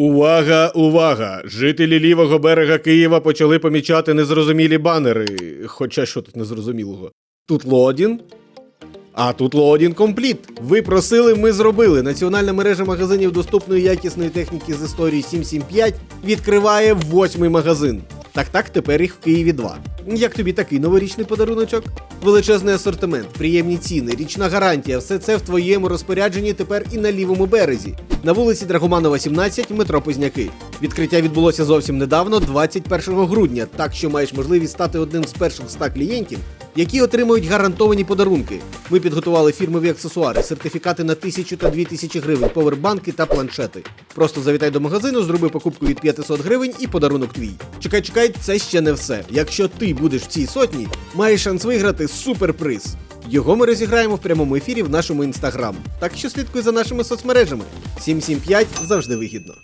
Увага, увага! Жителі лівого берега Києва почали помічати незрозумілі банери. Хоча що тут незрозумілого? Тут лодін. А тут лодін компліт. Ви просили, ми зробили. Національна мережа магазинів доступної якісної техніки з історії 775 відкриває восьмий магазин. Так так, тепер їх в Києві два. Як тобі такий новорічний подаруночок? Величезний асортимент, приємні ціни, річна гарантія все це в твоєму розпорядженні тепер і на лівому березі. На вулиці Драгоманова, 17, метро Позняки. Відкриття відбулося зовсім недавно, 21 грудня, так що маєш можливість стати одним з перших ста клієнтів, які отримують гарантовані подарунки. Ми підготували фірмові аксесуари, сертифікати на 1000 та 2000 гривень, повербанки та планшети. Просто завітай до магазину, зроби покупку від 500 гривень і подарунок твій. Чекай, чекай, це ще не все. Якщо ти будеш в цій сотні, маєш шанс виграти суперприз. Його ми розіграємо в прямому ефірі в нашому інстаграм. Так що слідкуй за нашими соцмережами. 775 завжди вигідно.